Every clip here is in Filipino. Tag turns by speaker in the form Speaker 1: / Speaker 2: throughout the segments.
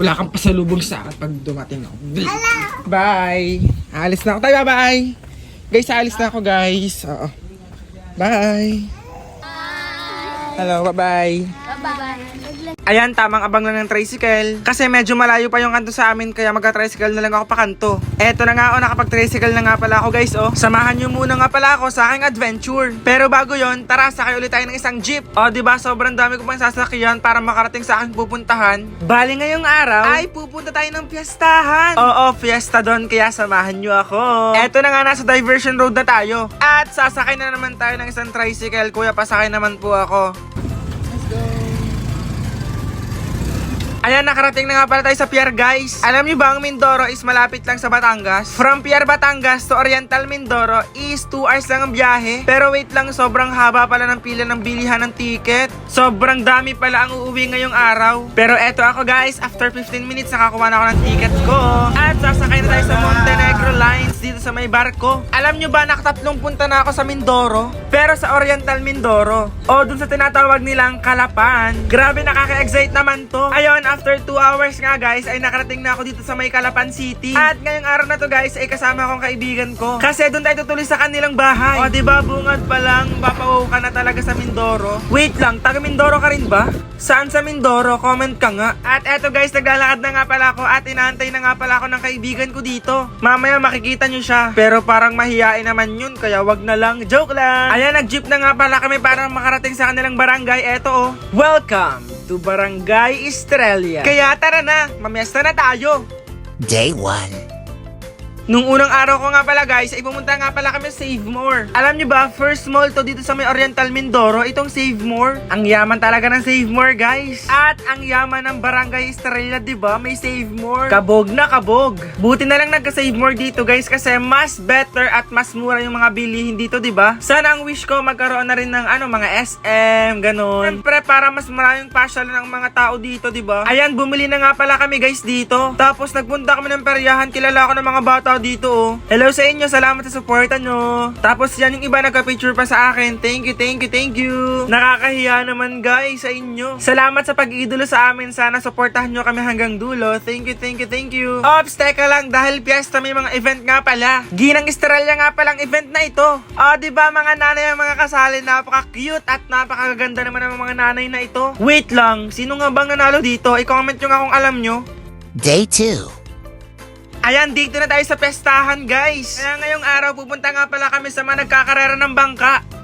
Speaker 1: Wala kang pasalubong sa akin pag dumating ako. Bye! Alis na ako tayo, bye! Guys, alis na ako guys. Oo. Bye! Hello, bye-bye. Ayan, tamang abang lang ng tricycle. Kasi medyo malayo pa yung kanto sa amin, kaya magka-tricycle na lang ako pa kanto. Eto na nga, oh, nakapag-tricycle na nga pala ako guys, oh. Samahan nyo muna nga pala ako sa aking adventure. Pero bago yon tara, sakay ulit tayo ng isang jeep. O, di ba sobrang dami ko pang sasakyan para makarating sa aking pupuntahan. Bali ngayong araw, ay pupunta tayo ng fiestahan. Oo, fiesta doon, kaya samahan nyo ako. Eto na nga, nasa diversion road na tayo. At sasakay na naman tayo ng isang tricycle. Kuya, pasakay naman po ako. Ayan, nakarating na nga pala tayo sa Pier, guys. Alam niyo ba, ang Mindoro is malapit lang sa Batangas? From Pier, Batangas to Oriental Mindoro is 2 hours lang ang biyahe. Pero wait lang, sobrang haba pala ng pila ng bilihan ng ticket. Sobrang dami pala ang uuwi ngayong araw. Pero eto ako, guys, after 15 minutes, nakakuha na ako ng ticket ko. At sasakay na tayo sa Montenegro Lines dito sa may barko. Alam niyo ba, nakatatlong punta na ako sa Mindoro. Pero sa Oriental Mindoro. O dun sa tinatawag nilang Kalapan. Grabe, nakaka-excite naman to. Ayun, after 2 hours nga guys, ay nakarating na ako dito sa may Kalapan City. At ngayong araw na to guys, ay kasama akong kaibigan ko. Kasi doon tayo tutuloy sa kanilang bahay. O, di ba bungad pa lang, papawaw ka na talaga sa Mindoro. Wait lang, taga Mindoro ka rin ba? Saan sa Mindoro? Comment ka nga. At eto guys, naglalakad na nga pala ako at inaantay na nga pala ako ng kaibigan ko dito. Mamaya makikita nyo siya. Pero parang mahihain naman yun, kaya wag na lang. Joke lang. Ayan, nag-jeep na nga pala kami para makarating sa kanilang barangay. Eto oh. Welcome to Barangay Estrella. Kaya tara na, mamiesta na tayo.
Speaker 2: Day 1.
Speaker 1: Nung unang araw ko nga pala guys, ay pumunta nga pala kami sa Save More. Alam nyo ba, first mall to dito sa may Oriental Mindoro, itong Save More. Ang yaman talaga ng Save More guys. At ang yaman ng Barangay Estrella, di ba? May Save More. Kabog na kabog. Buti na lang nagka-Save More dito guys kasi mas better at mas mura yung mga bilihin dito, di ba? Sana ang wish ko magkaroon na rin ng ano, mga SM, ganun. Siyempre, para mas maraming pasyal ng mga tao dito, di ba? Ayan, bumili na nga pala kami guys dito. Tapos nagpunta kami ng peryahan, kilala ko ng mga bata dito oh. Hello sa inyo, salamat sa suporta nyo. Tapos yan yung iba nagka-picture pa sa akin. Thank you, thank you, thank you. Nakakahiya naman guys sa inyo. Salamat sa pag-idolo sa amin. Sana suportahan nyo kami hanggang dulo. Thank you, thank you, thank you. Ops, teka lang, dahil piyesta may mga event nga pala. Ginang Estrella nga palang event na ito. Ah, di ba mga nanay ang mga kasali, napaka-cute at napakaganda naman ang mga nanay na ito. Wait lang, sino nga bang nanalo dito? I-comment nyo nga kung alam nyo.
Speaker 2: Day 2.
Speaker 1: Ayan, dito na tayo sa pestahan, guys. Kaya ngayong araw, pupunta nga pala kami sa mga nagkakarera ng bangka.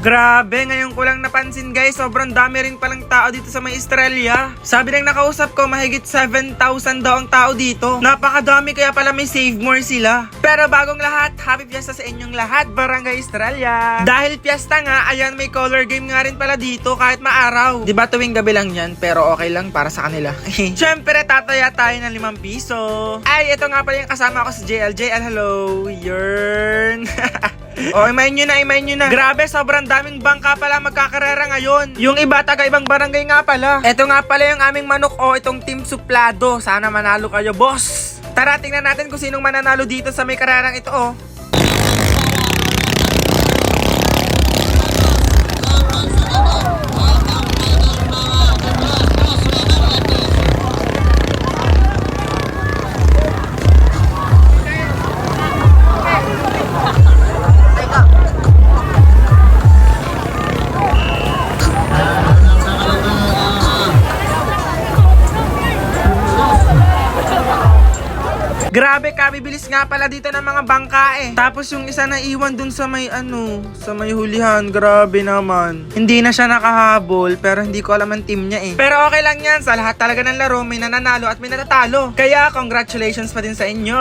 Speaker 1: Grabe, ngayon ko lang napansin guys, sobrang dami rin palang tao dito sa may Estrella. Sabi ng nakausap ko, mahigit 7,000 daw ang tao dito. Napakadami kaya pala may save more sila. Pero bagong lahat, happy fiesta sa inyong lahat, Barangay Estrella. Dahil fiesta nga, ayan may color game nga rin pala dito kahit maaraw. Di ba tuwing gabi lang yan, pero okay lang para sa kanila. Siyempre, tataya tayo ng 5 piso. Ay, ito nga pala yung kasama ko si JL. JL, hello. Yearn. O, imayin nyo na, imayin nyo na. Grabe, sobrang daming bangka pala magkakarera ngayon. Yung iba, taga ibang barangay nga pala. Ito nga pala yung aming manok o itong Team Suplado. Sana manalo kayo, boss. Tara, tingnan natin kung sinong mananalo dito sa may karerang ito, oh. Grabe, kabibilis nga pala dito ng mga bangka eh. Tapos yung isa na iwan dun sa may ano, sa may hulihan. Grabe naman. Hindi na siya nakahabol, pero hindi ko alam ang team niya eh. Pero okay lang yan, sa lahat talaga ng laro, may nananalo at may natatalo. Kaya congratulations pa din sa inyo.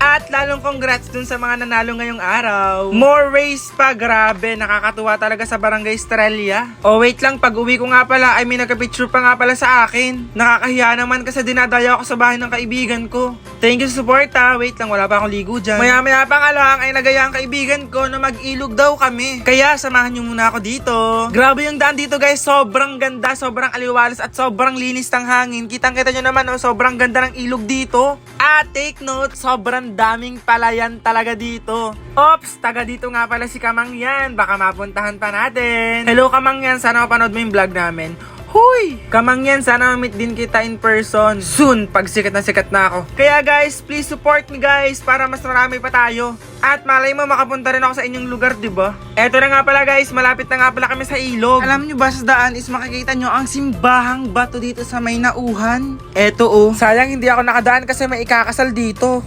Speaker 1: At lalong congrats dun sa mga nanalo ngayong araw. More race pa, grabe. Nakakatuwa talaga sa Barangay Estrella. Oh, wait lang, pag uwi ko nga pala, ay may nagka-picture pa nga pala sa akin. Nakakahiya naman kasi dinadaya ako sa bahay ng kaibigan ko. Thank you sa support ha. Wait lang, wala pa akong ligo dyan. Maya maya pa nga lang ay nagaya ang kaibigan ko na mag-ilog daw kami. Kaya samahan nyo muna ako dito. Grabe yung daan dito guys. Sobrang ganda, sobrang aliwalas at sobrang linis ng hangin. Kitang kita nyo naman oh, sobrang ganda ng ilog dito. At take note, sobrang daming palayan talaga dito. Ops, taga dito nga pala si Kamang yan. Baka mapuntahan pa natin. Hello Kamang yan, sana mapanood mo yung vlog namin. Huy! Kamangyan, sana mamit din kita in person. Soon, pag sikat na sikat na ako. Kaya guys, please support me guys para mas marami pa tayo. At malay mo makapunta rin ako sa inyong lugar, di ba? Eto na nga pala guys, malapit na nga pala kami sa ilog. Alam nyo ba sa daan is makikita nyo ang simbahang bato dito sa may nauhan? Eto oh. Sayang hindi ako nakadaan kasi may ikakasal dito.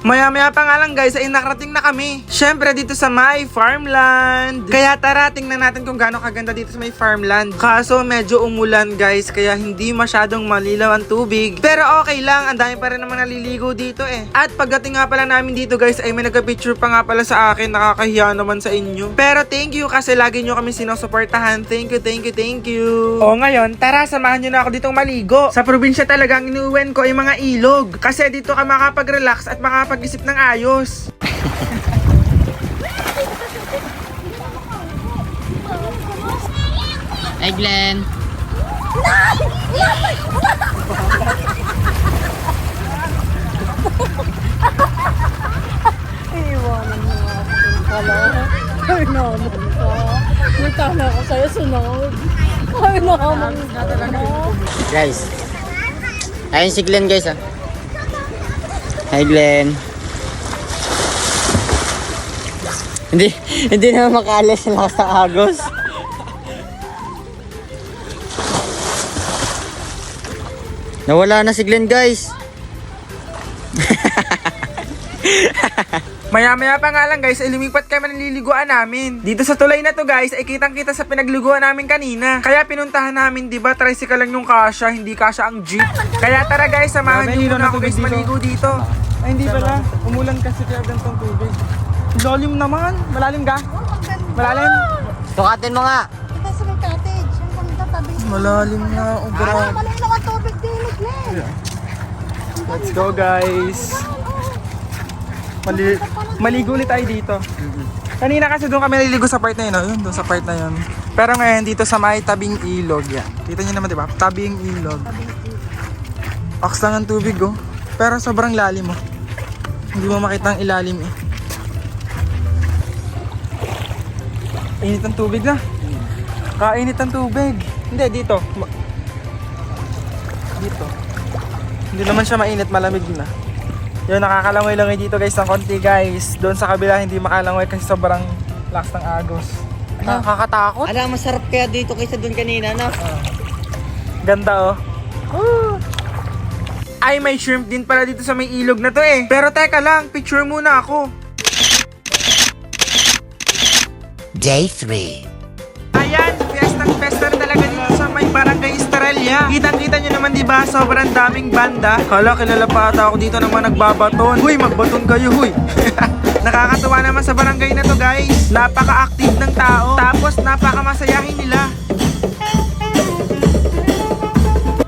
Speaker 1: Maya-maya pa nga lang guys ay nakarating na kami. Syempre dito sa my farmland. Kaya tara tingnan natin kung gaano kaganda dito sa may farmland. Kaso medyo umulan guys kaya hindi masyadong malilaw ang tubig. Pero okay lang, ang dami pa rin naman naliligo dito eh. At pagdating nga pala namin dito guys ay may nagka-picture pa nga pala sa akin. Nakakahiya naman sa inyo. Pero thank you kasi lagi nyo kami sinusuportahan. Thank you, thank you, thank you. O ngayon, tara samahan nyo na ako ditong maligo. Sa probinsya talagang inuwen ko ay mga ilog. Kasi dito ka makapag-relax at makapag-isip ng ayos.
Speaker 3: Hey Glenn.
Speaker 4: Iiwanan mo ako pala. Ay, naman ka. May tama ko sa'yo, sunod. Ay, naman ka.
Speaker 3: Guys. Ayun si Glenn guys ah. Hi Glenn. Hindi, hindi naman makaalis ng lakas ng agos. Nawala na si Glenn guys.
Speaker 1: Maya-maya pa nga lang guys, ay lumipat kami ng liliguan namin. Dito sa tulay na to guys, ay kitang-kita sa pinagliguan namin kanina. Kaya pinuntahan namin, di ba, tricycle lang yung kasha, hindi kasha ang jeep. Kaya tara guys, samahan niyo muna ako guys maligo dito. Ay, hindi pala. Umulan kasi kaya gantong tubig. Lalim naman. Malalim ka? Malalim?
Speaker 3: Sukatin mo nga.
Speaker 4: Ito sa cottage. Ang ganda tabi.
Speaker 1: Malalim na. Oh,
Speaker 4: Ah,
Speaker 1: grabe.
Speaker 4: malinaw ang tubig din.
Speaker 1: Let's go guys. Mali maligo ulit tayo dito. Kanina kasi doon kami naliligo sa part na yun, oh. yun doon sa part na yun. Pero ngayon dito sa may tabing ilog yan. Kita niyo naman 'di ba? Tabing ilog. Aks lang ang tubig oh. Pero sobrang lalim oh. Hindi mo makita ang ilalim eh. Init ang tubig na. Kainit ang tubig. Hindi, dito. Dito. Hindi naman siya mainit, malamig na. Yun, nakakalangoy-langoy dito guys ng konti guys. Doon sa kabila hindi makalangoy kasi sobrang lakas ng agos. Nakakatakot.
Speaker 3: Ano, masarap kaya dito kaysa doon kanina, no?
Speaker 1: Ganda oh. Woo! Ay, may shrimp din pala dito sa may ilog na to eh. Pero teka lang, picture muna ako.
Speaker 2: Day 3.
Speaker 1: Ayan, piyestang pesta na talaga dito sa may barangay Estrella. Kitang-kita nyo naman di ba sobrang daming banda. Hala, kilala pa ata ako dito naman nagbabaton. Huy, magbaton kayo, huy. Nakakatuwa naman sa barangay na to guys. Napaka-active ng tao. Tapos napaka-masayahin nila.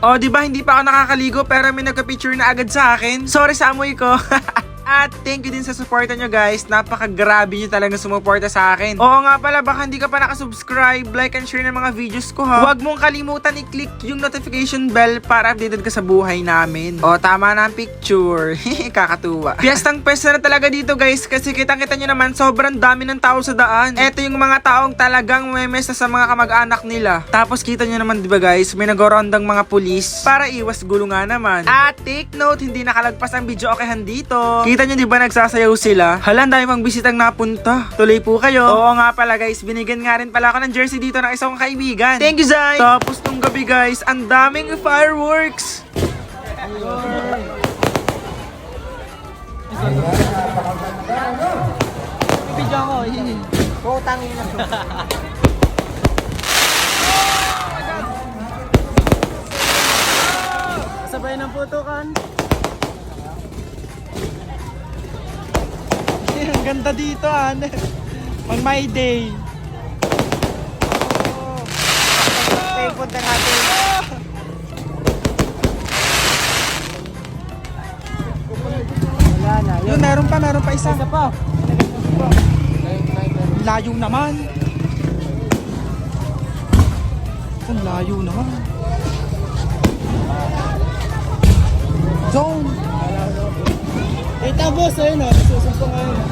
Speaker 1: O, di ba hindi pa ako nakakaligo pero may nagka-picture na agad sa akin. Sorry sa amoy ko. At thank you din sa suporta nyo guys. Napaka-grabe nyo talaga sumuporta sa akin. Oo nga pala, baka hindi ka pa nakasubscribe, like and share ng mga videos ko ha. Huwag mong kalimutan i-click yung notification bell para updated ka sa buhay namin. O, tama na ang picture. Kakatuwa. Piyestang pesta na talaga dito guys kasi kitang-kita nyo naman sobrang dami ng tao sa daan. Eto yung mga taong talagang memes na sa mga kamag-anak nila. Tapos kita nyo naman 'di ba guys, may nagorondang mga pulis para iwas gulo nga naman. At take note, hindi nakalagpas ang video okahan dito. Kita nyo 'di ba nagsasayaw sila? Hala, ang dami pang bisitang napunta. Tuloy po kayo. Oo nga pala guys, binigyan nga rin pala ako ng jersey dito ng isang kaibigan. Thank you Zay! Tapos nung gabi guys, ang daming fireworks.
Speaker 4: Sabay ng putukan.
Speaker 1: Ganda dito ah. On my day.
Speaker 3: Okay, punta natin.
Speaker 1: Wala na. Yun, meron pa, meron pa isa. Isa pa. Layo naman. Ang layo naman. Zone.
Speaker 4: Eh, tapos, ayun o. Susumpong ngayon.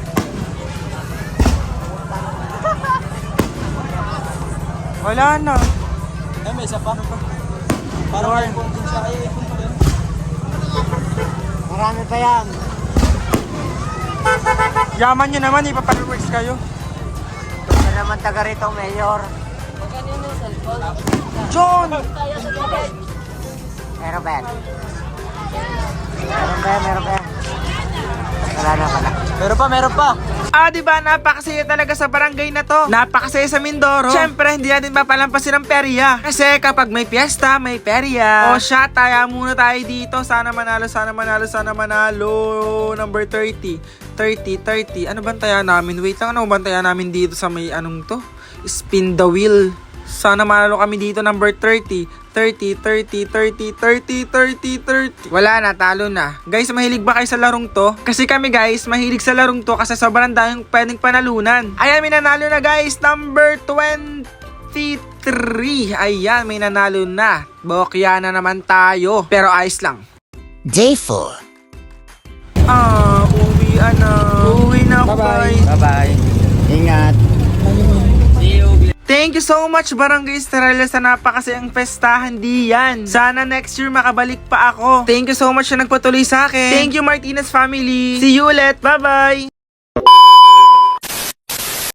Speaker 1: Wala na.
Speaker 3: Eh, may isa pa. Parang may din siya. Ay, ipon pa. Marami pa yan.
Speaker 1: Yaman nyo naman, ipapaliworks kayo.
Speaker 3: Ito naman taga rito, Mayor.
Speaker 4: Kanino cellphone?
Speaker 1: John!
Speaker 3: Meron ba yan? Meron ba yan? Meron ba yan? Wala na pala. Meron pa, meron pa.
Speaker 1: Ah, di ba? Napakasaya talaga sa barangay na to. Napakasaya sa Mindoro. Siyempre, hindi natin mapalampasin ang perya. Kasi kapag may piyesta, may perya. O siya, taya muna tayo dito. Sana manalo, sana manalo, sana manalo. Number 30. 30, 30. Ano bang taya namin? Wait lang, ano bang taya namin dito sa may anong to? Spin the wheel. Sana manalo kami dito number 30. 30, 30, 30, 30, 30, 30. Wala na, talo na. Guys, mahilig ba kayo sa larong to? Kasi kami guys, mahilig sa larong to kasi sobrang daming pwedeng panalunan. Ayan, may nanalo na guys. Number 23. Ayan, may nanalo na. Bokya na naman tayo. Pero ayos lang.
Speaker 2: Day 4.
Speaker 1: Ah, uwi na. Uwi na ako guys.
Speaker 3: Bye-bye. Ingat.
Speaker 1: Thank you so much Barangay Estrella sa napakasayang festahan diyan. Sana next year makabalik pa ako. Thank you so much na nagpatuloy sa akin. Thank you Martinez family. See you ulit. Bye-bye.